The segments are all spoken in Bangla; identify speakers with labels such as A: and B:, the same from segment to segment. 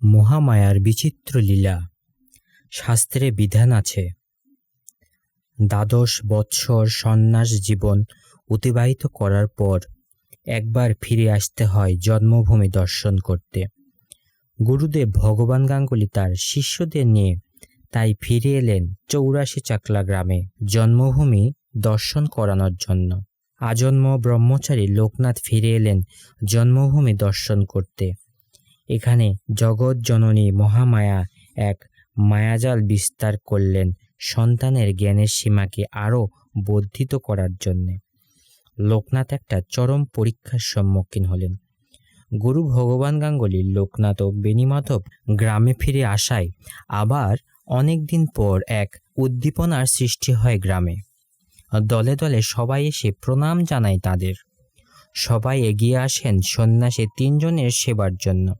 A: মহামায়ার বিচিত্র লীলা। শাস্ত্রে বিধান আছে, দ্বাদশ বৎসর সন্ন্যাস জীবন অতিবাহিত করার পর একবার ফিরে আসতে হয় জন্মভূমি দর্শন করতে। গুরুদেব ভগবান গাঙ্গুলি তার শিষ্যদের নিয়ে তাই ফিরে এলেন চৌরাশি চাকলা গ্রামে জন্মভূমি দর্শন করানোর জন্য। আজন্ম ব্রহ্মচারী লোকনাথ ফিরে এলেন জন্মভূমি দর্শন করতে। এখানে জগৎ জননী মহামায়া এক মায়াজাল বিস্তার করলেন সন্তানের জ্ঞানের সীমাকে আরও বর্ধিত করার জন্যে। লোকনাথ একটা চরম পরীক্ষার সম্মুখীন হলেন। গুরু ভগবান গাঙ্গুলি লোকনাথ ও বেণীমাধব গ্রামে ফিরে আসায় আবার অনেক দিন পর এক উদ্দীপনার সৃষ্টি হয় গ্রামে। দলে দলে সবাই এসে প্রণাম জানায় তাদের। সবাই এগিয়ে আসেন সন্ন্যাসী তিনজনের সেবার জন্য।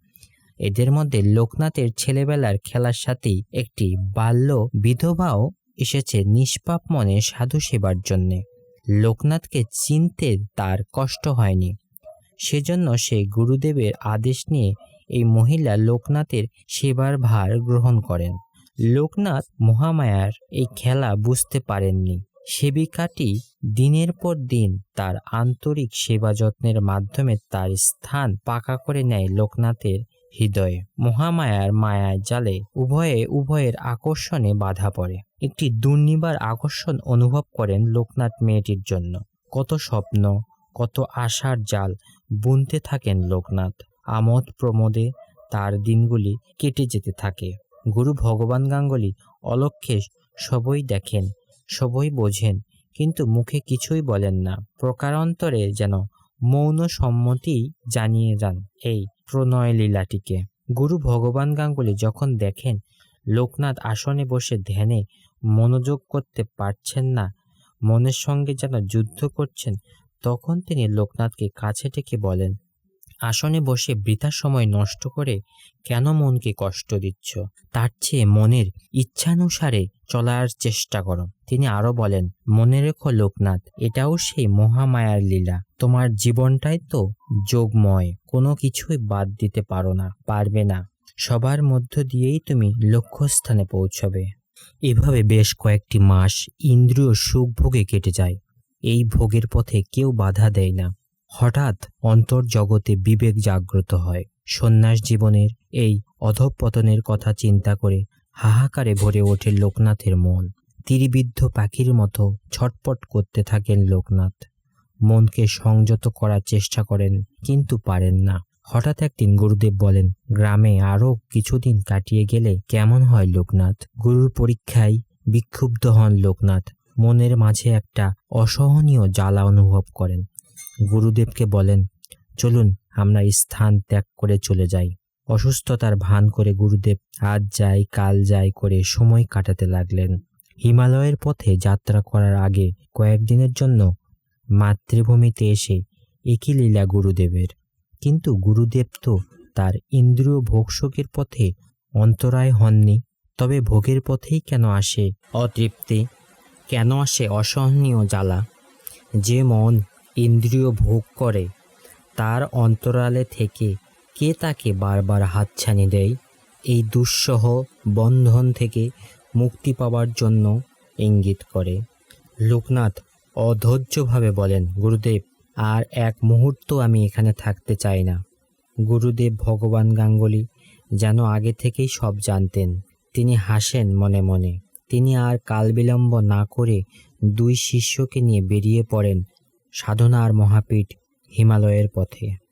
A: এদের মধ্যে লোকনাথের ছেলেবেলার খেলার সাথে একটি বাল্য বিধবাও এসেছে নিষ্পাপ মনে সাধু সেবার জন্যে। লোকনাথকে চিনতে তার কষ্ট হয়নি। সেজন্য সে গুরুদেবের আদেশ নিয়ে এই মহিলা লোকনাথের সেবার ভার গ্রহণ করেন। লোকনাথ মহামায়ার এই খেলা বুঝতে পারেননি। সেবিকাটি দিনের পর দিন তার আন্তরিক সেবা যত্নের মাধ্যমে তার স্থান পাকা করে নেয় লোকনাথের হৃদয়ে মহামায়ার মায়ার জালে উভয়ে উভয়ের আকর্ষণে বাধা পড়ে। একটি দুর্নিবার আকর্ষণ অনুভব করেন লোকনাথ মেয়েটির জন্য। কত স্বপ্ন, কত আশার জাল বুনতে থাকেন লোকনাথ। আমোদ প্রমোদে তার দিনগুলি কেটে যেতে থাকে। গুরু ভগবান গাঙ্গুলি অলক্ষে সবই দেখেন, সবই বোঝেন, কিন্তু মুখে কিছুই বলেন না। প্রকারান্তরে যেন মৌন সম্মতি জানিয়ে যান এই প্রণয় লীলাটিকে গুরু ভগবান গাঙ্গুলি যখন দেখেন লোকনাথ আসনে বসে ধ্যানে মনোযোগ করতে পারছেন না, মনের সঙ্গে যেন যুদ্ধ করছেন, তখন তিনি লোকনাথকে কাছে ডেকে বলেন আসনে বসে বৃথা সময় নষ্ট করে কেন মনকে কষ্ট দিচ্ছ? তার চেয়ে মনের ইচ্ছানুসারে চলার চেষ্টা করো। তিনি আরও বলেন, মনে রেখো লোকনাথ, এটাও সেই মহামায়ার লীলা। তোমার জীবনটাই তো যোগময়, কোনো কিছুই বাদ দিতে পারো না, পারবে না। সবার মধ্য দিয়েই তুমি লক্ষ্যস্থানে পৌঁছবে। এভাবে বেশ কয়েকটি মাস ইন্দ্রিয় সুখ ভোগে কেটে যায়। এই ভোগের পথে কেউ বাধা দেয় না। হঠাৎ অন্তর্জগতে বিবেক জাগ্রত হয়। সন্ন্যাস জীবনের এই অধঃপতনের কথা চিন্তা করে হাহাকারে ভরে ওঠে লোকনাথের মন। তিরিবিদ্ধ পাখির মতো ছটপট করতে থাকেন লোকনাথ। মনকে সংযত করার চেষ্টা করেন, কিন্তু পারেন না। হঠাৎ একদিন গুরুদেব বলেন, গ্রামে আরও কিছুদিন কাটিয়ে গেলে কেমন হয় লোকনাথ? গুরুর পরীক্ষায় বিক্ষুব্ধ হন লোকনাথ। মনের মাঝে একটা অসহনীয় জ্বালা অনুভব করেন। গুরুদেবকে বলেন, চলুন, আমরা স্থান ত্যাগ করে চলে যাই। অসুস্থতার ভান করে গুরুদেব আজ যাই, কাল যাই করে সময় কাটাতে লাগলেন। হিমালয়ের পথে যাত্রা করার আগে কয়েকদিনের জন্য মাতৃভূমিতে এসে একই লীলা গুরুদেবের। কিন্তু গুরুদেব তো তার ইন্দ্রিয় ভোগশোকের পথে অন্তরায় হননি, তবে ভোগের পথেই কেন আসে? অতৃপ্তি? কেন আসে অসহনীয় জ্বালা? যে মন ইন্দ্রিয় ভোগ করে, তার অন্তরালে থেকে কে তাকে বারবার হাতছানি দেয়? এই দুঃসহ বন্ধন থেকে মুক্তি পাওয়ার জন্য ইঙ্গিত করে। লোকনাথ অধৈর্যভাবে বলেন, গুরুদেব, আর এক মুহূর্ত আমি এখানে থাকতে চাই না। গুরুদেব ভগবান গাঙ্গুলি যেন আগে থেকেই সব জানতেন। তিনি হাসেন মনে মনে। তিনি আর কাল বিলম্ব না করে দুই শিষ্যকে নিয়ে বেরিয়ে পড়েন সাধনার মহাপীঠ হিমালয়ের পথে।